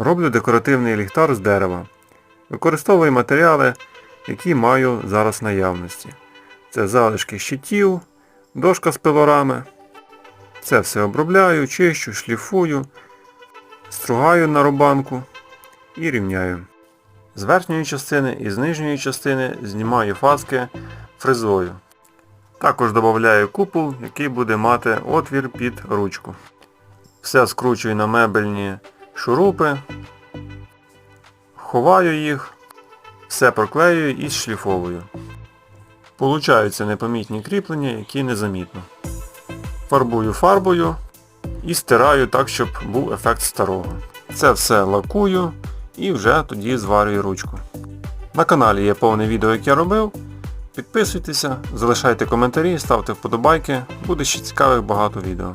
Роблю декоративний ліхтар з дерева. Використовую матеріали, які маю зараз наявності. Це залишки щитів, дошка з пилорами. Це все обробляю, чищу, шліфую, стругаю на рубанку і рівняю. З верхньої частини і з нижньої частини знімаю фаски фрезою. Також додаю купол, який буде мати отвір під ручку. Все скручую на мебельні шурупи, ховаю їх, все проклеюю і шліфовую. Получаються непомітні кріплення, які незамітно. Фарбую фарбою і стираю так, щоб був ефект старого. Це все лакую і вже тоді зварюю ручку. На каналі є повне відео, як я робив. Підписуйтеся, залишайте коментарі, ставте вподобайки, буде ще цікавих багато відео.